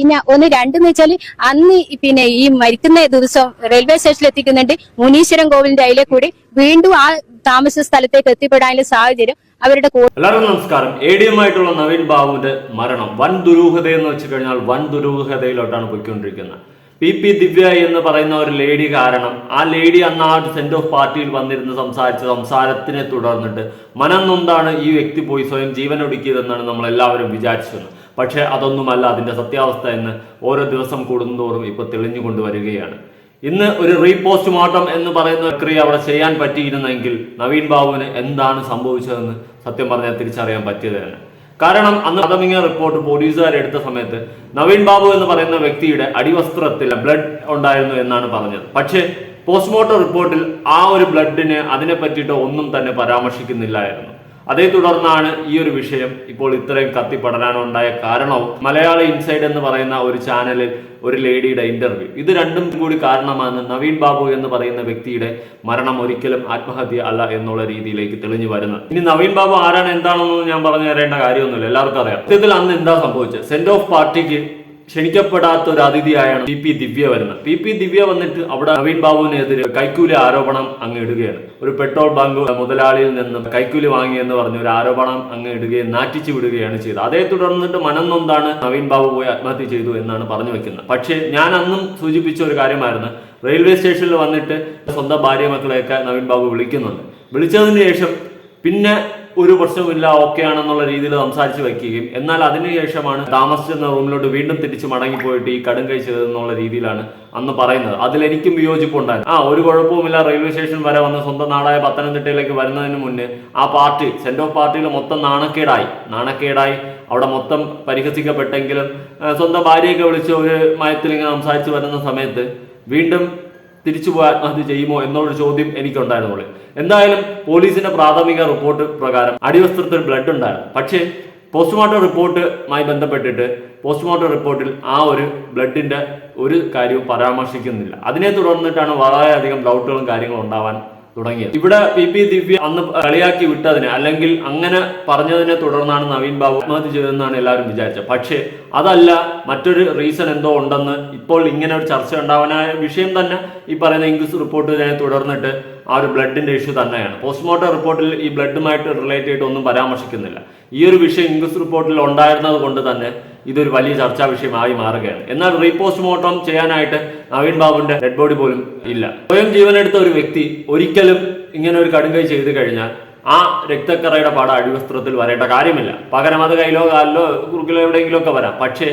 പിന്നെ ഒന്ന് രണ്ടെന്ന് വെച്ചാൽ അന്ന് പിന്നെ ഈ മരിക്കുന്ന ദിവസം റെയിൽവേ സ്റ്റേഷനിൽ എത്തിക്കുന്നുണ്ട് മുനീശ്വരം കോവിലിന്റെ അതിലെ കൂടി. വീണ്ടും ആ താമസ സ്ഥലത്തേക്ക് എത്തിപ്പെടാനുള്ള സാഹചര്യം അവരുടെ എല്ലാവർക്കും നമസ്കാരം. എ ഡി എം ആയിട്ടുള്ള നവീൻ ബാബുവിന്റെ മരണം വൻ ദുരൂഹത എന്ന് വെച്ച് കഴിഞ്ഞാൽ വൻ ദുരൂഹതയിലോട്ടാണ് പോയിക്കൊണ്ടിരിക്കുന്നത്. പി പി ദിവ്യ എന്ന് പറയുന്ന ഒരു ലേഡി കാരണം ആ ലേഡി അന്ന് ആ സെന്റ് ഓഫ് പാർട്ടിയിൽ വന്നിരുന്ന് സംസാരിച്ച സംസാരത്തിനെ തുടർന്നിട്ട് മനം നൊന്താണ് ഈ വ്യക്തി പോയി സ്വയം ജീവൻ ഒടുക്കിയതെന്നാണ് നമ്മൾ എല്ലാവരും വിചാരിച്ചത് പക്ഷേ അതൊന്നുമല്ല അതിന്റെ സത്യാവസ്ഥ എന്ന് ഓരോ ദിവസം കൂടുന്തോറും ഇപ്പൊ തെളിഞ്ഞുകൊണ്ട് വരികയാണ് ഇന്ന് ഒരു റീപോസ്റ്റ്മോർട്ടം എന്ന് പറയുന്ന പ്രക്രിയ അവിടെ ചെയ്യാൻ പറ്റിയിരുന്നെങ്കിൽ നവീൻ ബാബുവിന് എന്താണ് സംഭവിച്ചതെന്ന് സത്യം പറഞ്ഞാൽ തിരിച്ചറിയാൻ പറ്റിയത് തന്നെ കാരണം അന്ന് അതമിങ്ങ റിപ്പോർട്ട് പോലീസുകാർ എടുത്ത സമയത്ത് നവീൻ ബാബു എന്ന് പറയുന്ന വ്യക്തിയുടെ അടിവസ്ത്രത്തിൽ ബ്ലഡ് ഉണ്ടായിരുന്നു എന്നാണ് പറഞ്ഞത്. പക്ഷേ പോസ്റ്റ്മോർട്ടം റിപ്പോർട്ടിൽ ആ ഒരു ബ്ലഡിന് അതിനെ പറ്റിയിട്ട് ഒന്നും തന്നെ പരാമർശിക്കുന്നില്ലായിരുന്നു. അതേ തുടർന്നാണ് ഈ ഒരു വിഷയം ഇപ്പോൾ ഇത്രയും കത്തിപ്പടരാനുണ്ടായ കാരണവും മലയാള ഇൻസൈഡ് എന്ന് പറയുന്ന ഒരു ചാനലിൽ ഒരു ലേഡിയുടെ ഇന്റർവ്യൂ ഇത് രണ്ടും കൂടി കാരണമാണ് നവീൻ ബാബു എന്ന് പറയുന്ന വ്യക്തിയുടെ മരണം ഒരിക്കലും ആത്മഹത്യ അല്ല എന്നുള്ള രീതിയിലേക്ക് തെളിഞ്ഞു വരുന്നത്. ഇനി നവീൻ ബാബു ആരാണ് എന്താണെന്നൊന്നും ഞാൻ പറഞ്ഞു തരേണ്ട കാര്യമൊന്നുമില്ല. എല്ലാവർക്കും അറിയാം. സത്യത്തിൽ അന്ന് എന്താ സംഭവിച്ചത്? സെന്റ് ഓഫ് പാർട്ടിക്ക് ക്ഷണിക്കപ്പെടാത്ത ഒരു അതിഥിയായാണ് പി പി ദിവ്യ വരുന്നത്. പി പി ദിവ്യ വന്നിട്ട് അവിടെ നവീൻ ബാബുവിനെതിരെ കൈക്കൂലി ആരോപണം അങ്ങ് ഇടുകയാണ്. ഒരു പെട്രോൾ ബങ്ക് മുതലാളിയിൽ നിന്നും കൈക്കൂലി വാങ്ങിയെന്ന് പറഞ്ഞ് ഒരു ആരോപണം അങ്ങ് ഇടുകയും നാറ്റിച്ചു വിടുകയാണ് ചെയ്തത്. അതേ തുടർന്നിട്ട് മനം നൊന്താണ് നവീൻ ബാബു പോയി ആത്മഹത്യ ചെയ്തു എന്നാണ് പറഞ്ഞു വെക്കുന്നത്. പക്ഷേ ഞാൻ അന്നും സൂചിപ്പിച്ച ഒരു കാര്യമായിരുന്നു. റെയിൽവേ സ്റ്റേഷനിൽ വന്നിട്ട് സ്വന്തം ഭാര്യ മക്കളെയൊക്കെ നവീൻ ബാബു വിളിക്കുന്നുണ്ട്. വിളിച്ചതിന് ശേഷം പിന്നെ ഒരു പ്രശ്നവുമില്ല ഓക്കെ ആണെന്നുള്ള രീതിയിൽ സംസാരിച്ച് വെക്കുകയും. എന്നാൽ അതിനുശേഷമാണ് താമസിച്ചെന്ന റൂമിലോട്ട് വീണ്ടും തിരിച്ച് മടങ്ങിപ്പോയിട്ട് ഈ കടും കഴിച്ചതെന്നുള്ള രീതിയിലാണ് അന്ന് പറയുന്നത്. അതിലെനിക്കും വിയോജിപ്പുണ്ടായിരുന്നു. ആ ഒരു കുഴപ്പവുമില്ല. റെയിൽവേ സ്റ്റേഷൻ വരെ വന്ന് സ്വന്തം നാടായ പത്തനംതിട്ടയിലേക്ക് വരുന്നതിന് മുന്നേ ആ പാർട്ടി സെന്റ് ഓഫ് പാർട്ടിയിൽ മൊത്തം നാണക്കേടായി. നാണക്കേടായി. അവിടെ മൊത്തം പരിഹസിക്കപ്പെട്ടെങ്കിലും സ്വന്തം ഭാര്യയൊക്കെ വിളിച്ച് ഒരു മയത്തിൽ ഇങ്ങനെ സംസാരിച്ച് വരുന്ന സമയത്ത് വീണ്ടും തിരിച്ചു പോയി ആത്മഹത്യ ചെയ്യുമോ എന്നുള്ളൊരു ചോദ്യം എനിക്കുണ്ടായിരുന്നുള്ളൂ. എന്തായാലും പോലീസിന്റെ പ്രാഥമിക റിപ്പോർട്ട് പ്രകാരം അടിവസ്ത്രത്തിൽ ബ്ലഡ് ഉണ്ടായിരുന്നു പക്ഷേ പോസ്റ്റ്മോർട്ടം റിപ്പോർട്ടുമായി ബന്ധപ്പെട്ടിട്ട് പോസ്റ്റ്മോർട്ടം റിപ്പോർട്ടിൽ ആ ഒരു ബ്ലഡിന്റെ ഒരു കാര്യവും പരാമർശിക്കുന്നില്ല. അതിനെ തുടർന്നിട്ടാണ് വളരെയധികം ഡൗട്ടുകളും കാര്യങ്ങളും ഉണ്ടാവാൻ തുടങ്ങിയത്. ഇവിടെ പി പി ദിവ്യ അന്ന് കളിയാക്കി വിട്ടതിന് അല്ലെങ്കിൽ അങ്ങനെ പറഞ്ഞതിനെ തുടർന്നാണ് നവീൻ ബാബു ആത്മഹത്യ ചെയ്തതെന്നാണ് എല്ലാവരും വിചാരിച്ചത്. പക്ഷേ അതല്ല മറ്റൊരു റീസൺ എന്തോ ഉണ്ടെന്ന് ഇപ്പോൾ ഇങ്ങനെ ഒരു ചർച്ച ഉണ്ടാവാനായ വിഷയം തന്നെ ഈ പറയുന്ന ഇംഗ്ലീഷ് റിപ്പോർട്ടിനെ തുടർന്നിട്ട് ആ ഒരു ബ്ലഡിന്റെ ഇഷ്യൂ തന്നെയാണ്. പോസ്റ്റ്മോർട്ടം റിപ്പോർട്ടിൽ ഈ ബ്ലഡുമായിട്ട് റിലേറ്റ് ഒന്നും പരാമർശിക്കുന്നില്ല. ഈ ഒരു വിഷയം ഇംഗ്ലീഷ് റിപ്പോർട്ടിൽ ഉണ്ടായിരുന്നത് കൊണ്ട് തന്നെ ഇതൊരു വലിയ ചർച്ചാ വിഷയമായി മാറുകയാണ്. എന്നാൽ റീപോസ്റ്റ് മോർട്ടം ചെയ്യാനായിട്ട് നവീൻ ബാബുവിന്റെ ഡെഡ് ബോഡി പോലും ഇല്ല. സ്വയം ജീവനെടുത്ത ഒരു വ്യക്തി ഒരിക്കലും ഇങ്ങനെ ഒരു കടുങ്കൈ ചെയ്തു കഴിഞ്ഞാൽ ആ രക്തക്കറയുടെ പാട അടിവസ്ത്രത്തിൽ വരേണ്ട കാര്യമില്ല. പകരം അത് കയ്യിലോ കാലിലോ കുറുക്കിലോ എവിടെയെങ്കിലും ഒക്കെ വരാം. പക്ഷേ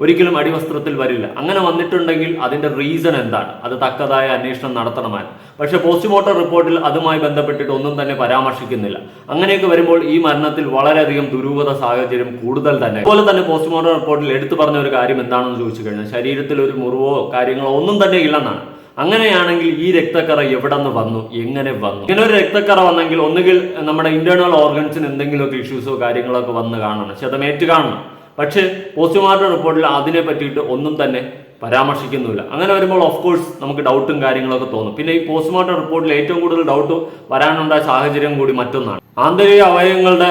ഒരിക്കലും അടിവസ്ത്രത്തിൽ വരില്ല. അങ്ങനെ വന്നിട്ടുണ്ടെങ്കിൽ അതിന്റെ റീസൺ എന്താണ്? അത് തക്കതായ അന്വേഷണം നടത്തണമായിരുന്നു പക്ഷെ പോസ്റ്റ്മോർട്ടം റിപ്പോർട്ടിൽ അതുമായി ബന്ധപ്പെട്ടിട്ട് ഒന്നും തന്നെ പരാമർശിക്കുന്നില്ല. അങ്ങനെയൊക്കെ വരുമ്പോൾ ഈ മരണത്തിൽ വളരെയധികം ദുരൂഹത സാഹചര്യം കൂടുതൽ തന്നെ. അതുപോലെ തന്നെ പോസ്റ്റ്മോർട്ടം റിപ്പോർട്ടിൽ എടുത്തു പറഞ്ഞ ഒരു കാര്യം എന്താണെന്ന് ചോദിച്ചു കഴിഞ്ഞാൽ ശരീരത്തിൽ ഒരു മുറിവോ കാര്യങ്ങളോ ഒന്നും തന്നെ ഇല്ലെന്നാണ്. അങ്ങനെയാണെങ്കിൽ ഈ രക്തക്കറ എവിടെ നിന്ന് വന്നു? എങ്ങനെ വന്നു? ഇങ്ങനെ ഒരു രക്തക്കറ വന്നെങ്കിൽ ഒന്നുകിൽ നമ്മുടെ ഇന്റേണൽ ഓർഗൻസിന് എന്തെങ്കിലുമൊക്കെ ഇഷ്യൂസോ കാര്യങ്ങളോ ഒക്കെ വന്ന് കാണണം. ക്ഷതമേറ്റ് കാണണം. പക്ഷേ പോസ്റ്റ്മോർട്ടം റിപ്പോർട്ടിൽ അതിനെ പറ്റിയിട്ട് ഒന്നും തന്നെ പരാമർശിക്കുന്നില്ല അങ്ങനെ വരുമ്പോൾ ഓഫ് കോഴ്സ് നമുക്ക് ഡൗട്ടും കാര്യങ്ങളൊക്കെ തോന്നും. പിന്നെ ഈ പോസ്റ്റ്മോർട്ടം റിപ്പോർട്ടിൽ ഏറ്റവും കൂടുതൽ ഡൗട്ട് വരാനുണ്ടായ സാഹചര്യം കൂടി മറ്റൊന്നാണ്. ആന്തരിക അവയവങ്ങളുടെ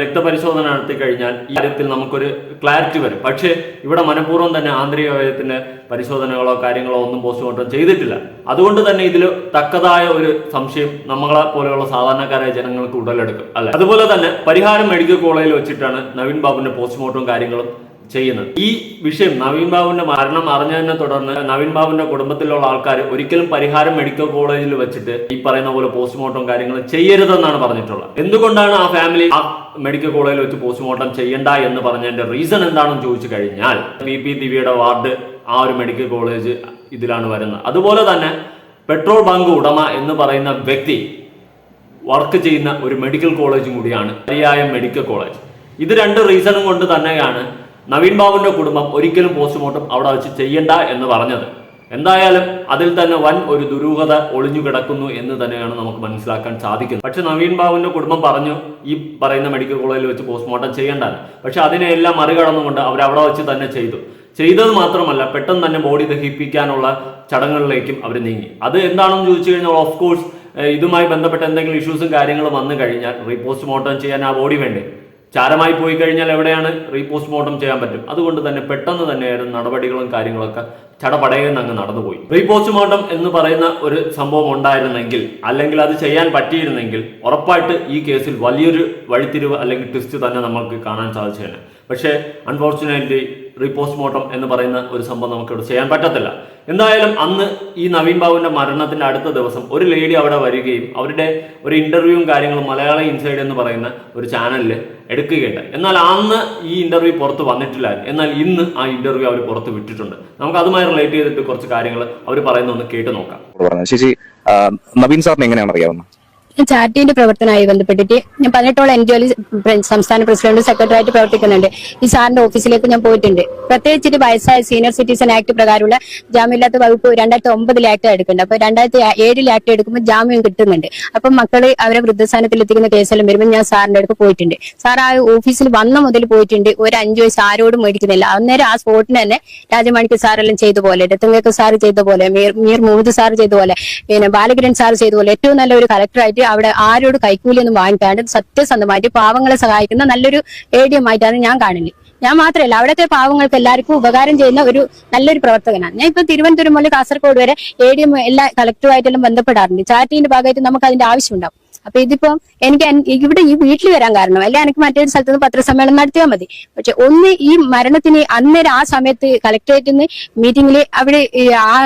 രക്തപരിശോധന നടത്തി കഴിഞ്ഞാൽ ഈ കാര്യത്തിൽ നമുക്കൊരു ക്ലാരിറ്റി വരും. പക്ഷേ ഇവിടെ മനഃപൂർവം തന്നെ ആന്തരിക അവയവത്തിന്റെ പരിശോധനകളോ കാര്യങ്ങളോ ഒന്നും പോസ്റ്റ്മോർട്ടം ചെയ്തിട്ടില്ല. അതുകൊണ്ട് തന്നെ ഇതിൽ തക്കതായ ഒരു സംശയം നമ്മളെ പോലെയുള്ള സാധാരണക്കാരായ ജനങ്ങൾക്ക് ഉടലെടുക്കും അല്ലെ? അതുപോലെ തന്നെ പരിഹാരം മെഡിക്കൽ കോളേജിൽ വെച്ചിട്ടാണ് നവീൻ ബാബുവിന്റെ പോസ്റ്റ്മോർട്ടം കാര്യങ്ങളും ചെയ്യുന്നത്. ഈ വിഷയം നവീൻ ബാബുവിന്റെ മരണം അറിഞ്ഞതിനെ തുടർന്ന് നവീൻ ബാബുവിന്റെ കുടുംബത്തിലുള്ള ആൾക്കാർ ഒരിക്കലും പരിഹാരം മെഡിക്കൽ കോളേജിൽ വെച്ചിട്ട് ഈ പറയുന്ന പോലെ പോസ്റ്റ്മോർട്ടം കാര്യങ്ങൾ ചെയ്യരുതെന്നാണ് പറഞ്ഞിട്ടുള്ളത്. എന്തുകൊണ്ടാണ് ആ ഫാമിലി ആ മെഡിക്കൽ കോളേജിൽ വെച്ച് പോസ്റ്റ്മോർട്ടം ചെയ്യണ്ട എന്ന് പറഞ്ഞതിന്റെ റീസൺ എന്താണെന്ന് ചോദിച്ചു കഴിഞ്ഞാൽ പി പി ദിവ്യയുടെ വാർഡ് ആ ഒരു മെഡിക്കൽ കോളേജ് ഇതിലാണ് വരുന്നത്. അതുപോലെ തന്നെ പെട്രോൾ ബങ്ക് ഉടമ എന്ന് പറയുന്ന വ്യക്തി വർക്ക് ചെയ്യുന്ന ഒരു മെഡിക്കൽ കോളേജും കൂടിയാണ്. Medical college. ഇത് രണ്ട് റീസണും കൊണ്ട് തന്നെയാണ് നവീൻ ബാബുവിന്റെ കുടുംബം ഒരിക്കലും പോസ്റ്റ്മോർട്ടം അവിടെ വെച്ച് ചെയ്യണ്ട എന്ന് പറഞ്ഞത്. എന്തായാലും അതിൽ തന്നെ വൻ ഒരു ദുരൂഹത ഒളിഞ്ഞു കിടക്കുന്നു എന്ന് തന്നെയാണ് നമുക്ക് മനസ്സിലാക്കാൻ സാധിക്കുന്നത്. പക്ഷെ നവീൻ ബാബുവിന്റെ കുടുംബം പറഞ്ഞു ഈ പറയുന്ന മെഡിക്കൽ കോളേജിൽ വെച്ച് പോസ്റ്റ്മോർട്ടം ചെയ്യേണ്ടത് പക്ഷെ അതിനെയെല്ലാം മറികടന്നുകൊണ്ട് അവർ അവിടെ വെച്ച് തന്നെ ചെയ്തു. ചെയ്തത് മാത്രമല്ല പെട്ടെന്ന് തന്നെ ബോഡി ദഹിപ്പിക്കാനുള്ള ചടങ്ങുകളിലേക്കും അവർ നീങ്ങി. അത് എന്താണെന്ന് ചോദിച്ചു കഴിഞ്ഞാൽ ഓഫ് കോഴ്സ് ഇതുമായി ബന്ധപ്പെട്ട എന്തെങ്കിലും ഇഷ്യൂസും കാര്യങ്ങളും വന്നു കഴിഞ്ഞാൽ റീപോസ്റ്റ്മോർട്ടം ചെയ്യാൻ ആ ബോഡി വേണ്ടേ? ചാരമായി പോയി കഴിഞ്ഞാൽ എവിടെയാണ് റീപോസ്റ്റ് മോർട്ടം ചെയ്യാൻ പറ്റും? അതുകൊണ്ട് തന്നെ പെട്ടെന്ന് തന്നെയായിരുന്നു നടപടികളും കാര്യങ്ങളൊക്കെ ചടപടയെന്ന് അങ്ങ് നടന്നുപോയി. റീപോസ്റ്റ്മോർട്ടം എന്ന് പറയുന്ന ഒരു സംഭവം ഉണ്ടായിരുന്നെങ്കിൽ അല്ലെങ്കിൽ അത് ചെയ്യാൻ പറ്റിയിരുന്നെങ്കിൽ ഉറപ്പായിട്ട് ഈ കേസിൽ വലിയൊരു വഴിത്തിരിവ് അല്ലെങ്കിൽ ട്വിസ്റ്റ് തന്നെ നമുക്ക് കാണാൻ സാധിച്ചേനെ. പക്ഷേ അൺഫോർച്ചുനേറ്റ്ലി റീപോസ്റ്റ്മോർട്ടം എന്ന് പറയുന്ന ഒരു സംഭവം നമുക്കിവിടെ ചെയ്യാൻ പറ്റത്തില്ല. എന്തായാലും അന്ന് ഈ നവീൻ ബാബുവിന്റെ മരണത്തിന്റെ അടുത്ത ദിവസം ഒരു ലേഡി അവിടെ വരികയും അവരുടെ ഒരു ഇന്റർവ്യൂവും കാര്യങ്ങളും മലയാള ഇൻസൈഡ് എന്ന് പറയുന്ന ഒരു ചാനലിൽ എടുക്കുകയുണ്ടായി. എന്നാൽ അന്ന് ഈ ഇന്റർവ്യൂ പുറത്ത് വന്നിട്ടില്ല എന്നാൽ ഇന്ന് ആ ഇന്റർവ്യൂ അവർ പുറത്ത് വിട്ടിട്ടുണ്ട്. നമുക്ക് അതുമായി റിലേറ്റ് ചെയ്തിട്ട് കുറച്ച് കാര്യങ്ങൾ അവർ പറയുന്ന ഒന്ന് കേട്ട് നോക്കാം. നവീൻ സാറിന് എങ്ങനെയാണ് അറിയാവുന്നത്? ചാരിറ്റിന്റെ പ്രവർത്തനമായി ബന്ധപ്പെട്ടിട്ട് ഞാൻ പതിനെട്ടോളം എൻ ജി സംസ്ഥാന പ്രസിഡന്റ് സെക്രട്ടറി ആയിട്ട് പ്രവർത്തിക്കുന്നുണ്ട്. ഈ സാറിന്റെ ഓഫീസിലേക്ക് ഞാൻ പോയിട്ടുണ്ട്. പ്രത്യേകിച്ചിട്ട് വയസ്സായ സീനിയർ സിറ്റിസൺ ആക്ട് പ്രകാരമുള്ള ജാമ്യമില്ലാത്ത വകുപ്പ് രണ്ടായിരത്തി ഒമ്പതിൽ ആക്ട് എടുക്കുന്നുണ്ട്. അപ്പൊ രണ്ടായിരത്തി ഏഴിൽ ആക്ട് എടുക്കുമ്പോൾ ജാമ്യം കിട്ടുന്നുണ്ട്. അപ്പൊ മക്കൾ അവരെ വൃദ്ധസ്ഥാനത്തിൽ എത്തിക്കുന്ന കേസെല്ലാം വരുമ്പോൾ ഞാൻ സാറിന്റെ അടുത്ത് പോയിട്ടുണ്ട്. സാർ ആ ഓഫീസിൽ വന്ന മുതൽ പോയിട്ടുണ്ട്. ഒരു അഞ്ചു വയസ്സ് ആരോടും മേടിക്കുന്നില്ല. അന്നേരം ആ സ്പോട്ടിന് തന്നെ രാജമാണിക്ക് സാറെല്ലാം ചെയ്ത പോലെ രത്തങ്കക്ക് സാർ ചെയ്ത പോലെ മീർ മീർ മുഹമ്മദ് സാർ ചെയ്ത പോലെ പിന്നെ ബാലകിരൺ സാർ ചെയ്ത പോലെ ഏറ്റവും നല്ല ഒരു കളക്ടറായിട്ട് അവിടെ ആരോട് കൈക്കൂലിയൊന്നും വാങ്ങിക്കാണ്ട് സത്യസന്ധമായിട്ട് പാവങ്ങളെ സഹായിക്കുന്ന നല്ലൊരു എ ഡി എം ആയിട്ടാണ് ഞാൻ കാണുന്നത്. ഞാൻ മാത്രമല്ല അവിടുത്തെ പാവങ്ങൾക്ക് എല്ലാവർക്കും ഉപകാരം ചെയ്യുന്ന ഒരു നല്ലൊരു പ്രവർത്തകനാണ്. ഞാൻ ഇപ്പൊ തിരുവനന്തപുരം മുതൽ കാസർഗോഡ് വരെ എ ഡി എം എല്ലാ കളക്ടറുമായിട്ടെല്ലാം ബന്ധപ്പെടാറുണ്ട്. ചാറ്റിന്റെ ഭാഗമായിട്ട് നമുക്ക് അതിന്റെ ആവശ്യമുണ്ടാവും. അപ്പൊ ഇതിപ്പോ എനിക്ക് ഇവിടെ ഈ വീട്ടിൽ വരാൻ കാരണം അല്ലെ? എനിക്ക് മറ്റൊരു സ്ഥലത്ത് നിന്ന് പത്രസമ്മേളനം നടത്തിയാൽ മതി. പക്ഷെ ഒന്ന് ഈ മരണത്തിന് അന്നേരം ആ സമയത്ത് കളക്ടറേറ്റിൽ നിന്ന് മീറ്റിംഗിൽ അവിടെ ആ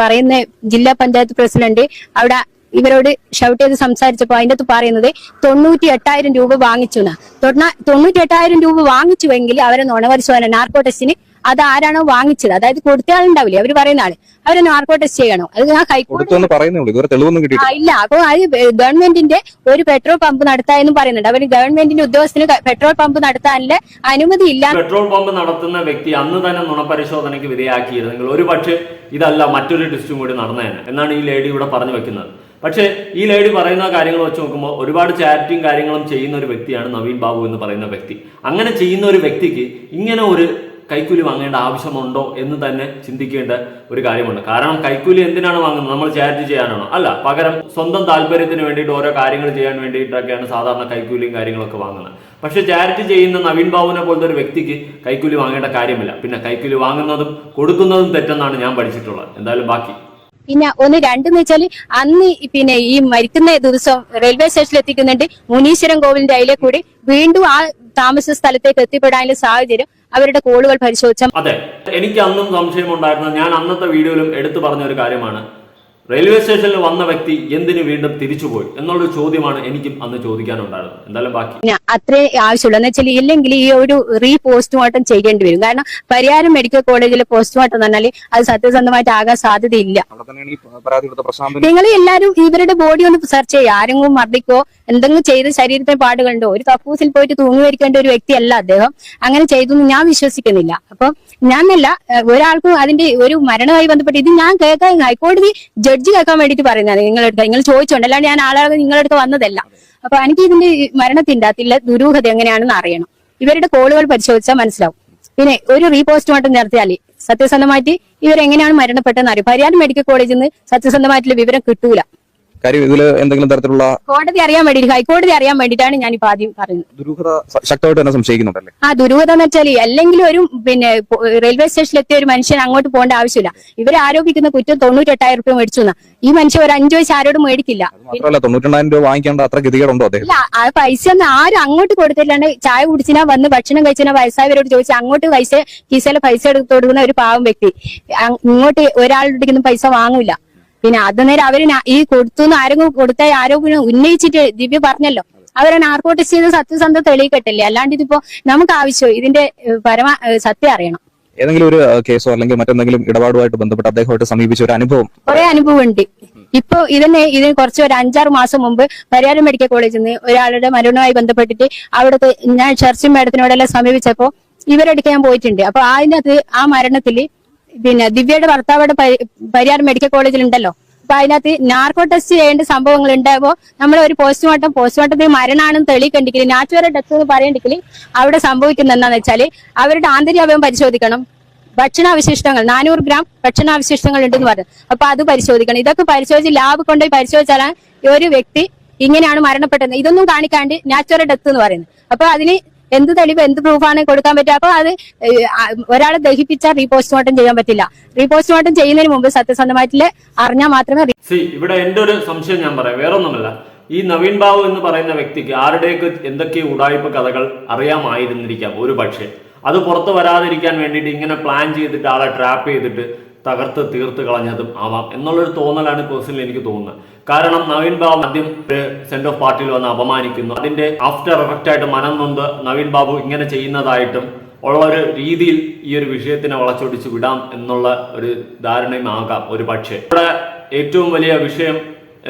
പറയുന്ന ജില്ലാ പഞ്ചായത്ത് പ്രസിഡന്റ് അവിടെ ഇവരോട് ഷൗട്ട് ചെയ്ത് സംസാരിച്ചപ്പോൾ അതിന്റെ അകത്ത് പറയുന്നത് തൊണ്ണൂറ്റി എട്ടായിരം രൂപ വാങ്ങിച്ചു എന്ന് തൊണ്ണൂറ്റി എട്ടായിരം രൂപ വാങ്ങിച്ചുവെങ്കിൽ അവരെ നുണപരിശോധന നാർക്കോ ടെസ്റ്റിന് അത് ആരാണോ വാങ്ങിച്ചത്? അതായത് കൊടുത്ത ആളുണ്ടാവില്ലേ അവർ പറയുന്ന ആൾ. അവരെ നാർക്കോ ടെസ്റ്റ് ചെയ്യണോ? അത് ആ ഹൈക്കോടതി പറയുന്നേ ഉള്ളൂ. ഇതുവരെ തെളിവൊന്നും ആ, ഇല്ല. അപ്പൊ അത് ഗവൺമെന്റിന്റെ ഒരു പെട്രോൾ പമ്പ് നടത്താമെന്നും പറയുന്നുണ്ട്. അവർ ഗവൺമെന്റിന്റെ ഉദ്യോഗസ്ഥന് പെട്രോൾ പമ്പ് നടത്താനുള്ള അനുമതി ഇല്ല പെട്രോൾ പമ്പ് നടത്തുന്ന വ്യക്തി അന്ന് തന്നെ നുണപരിശോധനയ്ക്ക് വിധേയാക്കിയിരുന്നെങ്കിൽ ഒരു പക്ഷേ ഇതല്ല മറ്റൊരു ടെസ്റ്റും കൂടി നടന്നേനെ. എന്നാണ് ഈ ലേഡി ഇവിടെ പറഞ്ഞു വെക്കുന്നത്. പക്ഷേ ഈ ലേഡി പറയുന്ന കാര്യങ്ങൾ വെച്ച് നോക്കുമ്പോൾ ഒരുപാട് ചാരിറ്റിയും കാര്യങ്ങളും ചെയ്യുന്ന ഒരു വ്യക്തിയാണ് നവീൻ ബാബു എന്ന് പറയുന്ന വ്യക്തി. അങ്ങനെ ചെയ്യുന്ന ഒരു വ്യക്തിക്ക് ഇങ്ങനെ ഒരു കൈക്കൂലി വാങ്ങേണ്ട ആവശ്യമുണ്ടോ എന്ന് തന്നെ ചിന്തിക്കേണ്ട ഒരു കാര്യമുണ്ട്. കാരണം കൈക്കൂലി എന്തിനാണ് വാങ്ങുന്നത്? നമ്മൾ ചാരിറ്റി ചെയ്യാനാണോ? അല്ല പകരം സ്വന്തം താല്പര്യത്തിന് വേണ്ടിയിട്ട് ഓരോ കാര്യങ്ങൾ ചെയ്യാൻ വേണ്ടിയിട്ടൊക്കെയാണ് സാധാരണ കൈക്കൂലിയും കാര്യങ്ങളൊക്കെ വാങ്ങുന്നത്. പക്ഷേ ചാരിറ്റി ചെയ്യുന്ന നവീൻ ബാബുവിനെ പോലത്തെ ഒരു വ്യക്തിക്ക് കൈക്കൂലി വാങ്ങേണ്ട കാര്യമില്ല. പിന്നെ കൈക്കൂലി വാങ്ങുന്നതും കൊടുക്കുന്നതും തെറ്റെന്നാണ് ഞാൻ പഠിച്ചിട്ടുള്ളത്. എന്തായാലും ബാക്കി. പിന്നെ ഒന്ന് രണ്ടെന്ന് വെച്ചാൽ അന്ന് പിന്നെ ഈ മരിക്കുന്ന ദിവസം റെയിൽവേ സ്റ്റേഷനിൽ എത്തിക്കുന്നുണ്ട് മുനീശ്വരം കോവിലിന്റെ അതിലെ കൂടി വീണ്ടും ആ താമസ സ്ഥലത്തേക്ക് എത്തിപ്പെടാനുള്ള സാഹചര്യം അവരുടെ കോളുകൾ പരിശോധിച്ച അതെ. എനിക്ക് അന്നും സംശയം സംശയമുണ്ടായിരുന്നു ഞാൻ അന്നത്തെ വീഡിയോയിലും എടുത്തു പറഞ്ഞ ഒരു കാര്യമാണ്. റെയിൽവേ സ്റ്റേഷനിൽ വന്ന വ്യക്തി എന്തിനു വീണ്ടും തിരിച്ചുപോയി? എന്നുള്ളൊരു ചോദ്യമാണ് എനിക്കും അന്ന് ചോദിക്കാനുണ്ടായിരുന്നത്. എന്തായാലും ബാക്കി. അത്രേ ആവശ്യമുള്ളൂ. എന്ന് വെച്ചാൽ ഇല്ലെങ്കിൽ ഈ ഒരു റീ പോസ്റ്റ്മോർട്ടം ചെയ്യേണ്ടി വരും. കാരണം പരിയാരം മെഡിക്കൽ കോളേജിലെ പോസ്റ്റ്മോർട്ടം എന്ന് പറഞ്ഞാൽ അത് സത്യസന്ധമായിട്ട് ആകാൻ സാധ്യതയില്ല. നിങ്ങൾ എല്ലാരും ഇവരുടെ ബോഡി ഒന്ന് സെർച്ച് ചെയ്യുക. ആരെങ്കിലും മർദ്ദിക്കോ എന്തെങ്കിലും ചെയ്ത് ശരീരത്തിന് പാടുകളുണ്ടോ ഒരു കക്കൂസിൽ പോയിട്ട് തൂങ്ങി വരിക്കേണ്ട ഒരു വ്യക്തിയല്ല അദ്ദേഹം. അങ്ങനെ ചെയ്തു എന്ന് ഞാൻ വിശ്വസിക്കുന്നില്ല. അപ്പൊ ഞാനല്ല ഒരാൾക്കും അതിന്റെ ഒരു മരണമായി ബന്ധപ്പെട്ട് ഇത് ഞാൻ കേൾക്കാൻ ഹൈക്കോടതി ജഡ്ജി കേൾക്കാൻ വേണ്ടിയിട്ട് പറയുന്നതാണ്. നിങ്ങളെടുത്ത് നിങ്ങൾ ചോദിച്ചോണ്ട് അല്ലാണ്ട് ഞാൻ ആളാകെ നിങ്ങളെടുത്ത് വന്നതല്ല. അപ്പൊ എനിക്ക് ഇതിന്റെ മരണത്തിന്റെ അതിലെ ദുരൂഹത എങ്ങനെയാണെന്ന് അറിയണം. ഇവരുടെ കോളുകൾ പരിശോധിച്ചാൽ മനസ്സിലാവും. പിന്നെ ഒരു റീപോസ്റ്റ്മോർട്ടം നടത്തിയാൽ സത്യസന്ധമായിട്ട് ഇവരെങ്ങനെയാണ് മരണപ്പെട്ടതെന്ന് അറിയും. പരിയാരം മെഡിക്കൽ കോളേജിൽ നിന്ന് സത്യസന്ധമായിട്ടുള്ള വിവരം കിട്ടൂല. കാര്യം ഇതിൽ എന്തെങ്കിലും തരത്തിലുള്ള കോടതി അറിയാൻ വേണ്ടി ഹൈക്കോടതി അറിയാൻ വേണ്ടിട്ടാണ് ഞാൻ ഇപ്പൊ ആദ്യം പറയുന്നത്. ദുരൂഹത ശക്തമായിട്ട് തന്നെ സംശയിക്കുന്നുണ്ടല്ലേ? ആ ദുരൂഹത എന്ന് വെച്ചാൽ അല്ലെങ്കിൽ ഒരു പിന്നെ റെയിൽവേ സ്റ്റേഷനിൽ എത്തിയ ഒരു മനുഷ്യൻ അങ്ങോട്ട് പോകേണ്ട ആവശ്യമില്ല. ഇവർ ആരോപിക്കുന്ന കുറ്റം തൊണ്ണൂറ്റെട്ടായിരം രൂപ മേടിച്ചു എന്നാ ഈ മനുഷ്യൻ ഒരു അഞ്ചു വയസ്സ് ആരോടും മേടിക്കില്ല. അത് മാത്രമല്ല തൊണ്ണൂറ്റെണ്ണായിരം രൂപ വാങ്ങിക്കേണ്ട അത്ര ഗതികേടുണ്ടോ അദ്ദേഹം? ആ പൈസ ഒന്നും ആരും അങ്ങോട്ട് കൊടുത്തില്ലാണ്ട് ചായ കുടിച്ചിനാ വന്ന് ഭക്ഷണം കഴിച്ചിനാ വയസ്സായവരോട് ചോദിച്ചാൽ അങ്ങോട്ട് പൈസ കീസയിലെ പൈസ എടുത്ത് കൊടുക്കുന്ന ഒരു പാവം വ്യക്തി. ഇങ്ങോട്ട് ഒരാളുടെ പൈസ വാങ്ങൂല. പിന്നെ അത് നേരം അവർ ഈ കൊടുത്തു ആരെങ്കിലും കൊടുത്ത ആരോപണം ഉന്നയിച്ചിട്ട് ദിവ്യ പറഞ്ഞല്ലോ. അവരെ നാർക്കോട്ടിക്സ് ചെയ്ത് സത്യസന്ധത തെളിയിക്കട്ടല്ലേ അല്ലാണ്ട് ഇതിപ്പോ നമുക്ക് ആവശ്യം ഇതിന്റെ പരമ സത്യം അറിയണം. ഏതെങ്കിലും ഒരു കേസോ അല്ലെങ്കിൽ മറ്റെന്തെങ്കിലും ഇടപാടുമായിട്ട് ബന്ധപ്പെട്ട് അദ്ദേഹമായിട്ട് സമീപിച്ച ഒരു അനുഭവം? കുറെ അനുഭവം ഉണ്ട് ഇപ്പൊ ഇതിനെ ഇതിന് കുറച്ച് ഒരു അഞ്ചാറ് മാസം മുമ്പ് പരിയാരം മെഡിക്കൽ കോളേജിൽ നിന്ന് ഒരാളുടെ മരണവുമായി ബന്ധപ്പെട്ടിട്ട് അവിടുത്തെ ഞാൻ ചർച്ചും മേഡത്തിനോടെല്ലാം സമീപിച്ചപ്പോ ഇവരെടുക്കാൻ ഞാൻ പോയിട്ടുണ്ട്. അപ്പൊ അതിനകത്ത് ആ മരണത്തിൽ പിന്നെ ദിവ്യയുടെ ഭർത്താവ് പരിയാർ പരി- മെഡിക്കൽ കോളേജിൽ ഉണ്ടല്ലോ അപ്പൊ അതിനകത്ത് നാർക്കോ ടെസ്റ്റ് ചെയ്യേണ്ട സംഭവങ്ങൾ ഉണ്ടാവുമ്പോ നമ്മൾ ഒരു പോസ്റ്റ്മോർട്ടം പോസ്റ്റ്മോർട്ടത്തിൽ മരണാണെന്ന് തെളിയിക്കണ്ടെങ്കിൽ നാച്ചുറൽ ഡെത്ത് എന്ന് പറയണ്ടെങ്കിൽ അവിടെ സംഭവിക്കുന്ന എന്താന്ന് വെച്ചാൽ അവരുടെ ആന്തരികാവയം പരിശോധിക്കണം. ഭക്ഷണാവശിഷ്ടങ്ങൾ നാനൂറ് ഗ്രാം ഭക്ഷണാവശിഷ്ടങ്ങൾ ഉണ്ടെന്ന് പറഞ്ഞു. അപ്പൊ അത് പരിശോധിക്കണം. ഇതൊക്കെ പരിശോധിച്ച് ലാബ് കൊണ്ടുപോയി പരിശോധിച്ചാലാണ് ഒരു വ്യക്തി ഇങ്ങനെയാണ് മരണപ്പെട്ടത്. ഇതൊന്നും കാണിക്കാണ്ട് നാച്ചുറൽ ഡെത്ത് എന്ന് പറയുന്നത്. അപ്പൊ അതിന് എന്ത് തെളിവ് എന്ത് പ്രൂഫാണ് കൊടുക്കാൻ പറ്റുക? അപ്പൊ അത് ഒരാളെ ദഹിപ്പിച്ചാൽ റീപോസ്റ്റ്മോർട്ടം ചെയ്യാൻ പറ്റില്ല. റീപോസ്റ്റ്മോർട്ടം ചെയ്യുന്നതിന് മുമ്പ് സത്യസന്ധമായിട്ട് അറിഞ്ഞാൽ മാത്രമേ ഇവിടെ എന്റെ ഒരു സംശയം ഞാൻ പറയാം. വേറൊന്നുമല്ല. ഈ നവീൻ ബാബു എന്ന് പറയുന്ന വ്യക്തിക്ക് ആരുടെയൊക്കെ എന്തൊക്കെ ഉടായ്പ കഥകൾ അറിയാമായിരുന്നിരിക്കാം? ഒരു പക്ഷേ അത് പുറത്തു വരാതിരിക്കാൻ വേണ്ടിയിട്ട് ഇങ്ങനെ പ്ലാൻ ചെയ്തിട്ട് ആളെ ട്രാപ്പ് ചെയ്തിട്ട് തകർത്ത് തീർത്ത് കളഞ്ഞതും ആവാം എന്നുള്ളൊരു തോന്നലാണ് പേഴ്സണലി എനിക്ക് തോന്നുന്നത്. കാരണം നവീൻ ബാബു ആദ്യം സെന്റ് ഓഫ് പാർട്ടിയിൽ വന്ന് അപമാനിക്കുന്നു. അതിന്റെ ആഫ്റ്റർ എഫക്റ്റ് ആയിട്ട് മനം നൊന്ത് നവീൻ ബാബു ഇങ്ങനെ ചെയ്യുന്നതായിട്ടും ഉള്ള ഒരു രീതിയിൽ ഈ ഒരു വിഷയത്തിനെ വളച്ചൊടിച്ച് വിടാം എന്നുള്ള ഒരു ധാരണയും ആകാം ഒരു പക്ഷേ. ഇവിടെ ഏറ്റവും വലിയ വിഷയം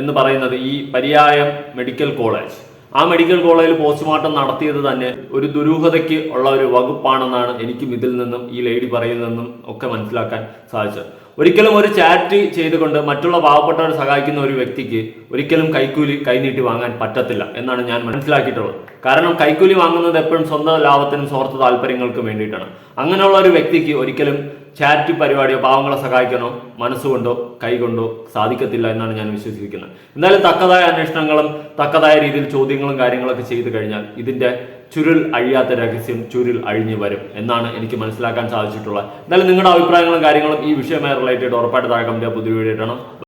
എന്ന് പറയുന്നത് ഈ പര്യായം മെഡിക്കൽ കോളേജ് ആ മെഡിക്കൽ കോളേജിൽ പോസ്റ്റ്മോർട്ടം നടത്തിയത് തന്നെ ഒരു ദുരൂഹതയ്ക്ക് ഉള്ള ഒരു വകുപ്പാണെന്നാണ് എനിക്കും ഇതിൽ നിന്നും ഈ ലേഡി പറയുന്നതെന്നും ഒക്കെ മനസ്സിലാക്കാൻ സാധിച്ചത്. ഒരിക്കലും ഒരു ചാറ്റ് ചെയ്തുകൊണ്ട് മറ്റുള്ള പാവപ്പെട്ടവരെ സഹായിക്കുന്ന ഒരു വ്യക്തിക്ക് ഒരിക്കലും കൈക്കൂലി കൈനീട്ടി വാങ്ങാൻ പറ്റത്തില്ല എന്നാണ് ഞാൻ മനസ്സിലാക്കിയിട്ടുള്ളത്. കാരണം കൈക്കൂലി വാങ്ങുന്നത് എപ്പോഴും സ്വന്തം ലാഭത്തിനും സ്വാർത്ഥ താല്പര്യങ്ങൾക്കും വേണ്ടിയിട്ടാണ്. അങ്ങനെയുള്ള ഒരു വ്യക്തിക്ക് ഒരിക്കലും ചാറ്റ് പരിപാടിയോ പാവങ്ങളെ സഹായിക്കാനോ മനസ്സുകൊണ്ടോ കൈകൊണ്ടോ സാധിക്കത്തില്ല എന്നാണ് ഞാൻ വിശ്വസിക്കുന്നത്. എന്തായാലും തക്കതായ അന്വേഷണങ്ങളും തക്കതായ രീതിയിൽ ചോദ്യങ്ങളും കാര്യങ്ങളൊക്കെ ചെയ്തു കഴിഞ്ഞാൽ ഇതിന്റെ ചുരുൾ അഴിയാത്ത രഹസ്യം ചുരുൾ അഴിഞ്ഞു വരും എന്നാണ് എനിക്ക് മനസ്സിലാക്കാൻ സാധിച്ചിട്ടുള്ളത്. എന്തായാലും നിങ്ങളുടെ അഭിപ്രായങ്ങളും കാര്യങ്ങളും ഈ വിഷയമായി റിലേറ്റഡ് ഉറപ്പായിട്ട് താഴെ കമ്പിയ പുതിയ വീഡിയോ ഇടണം.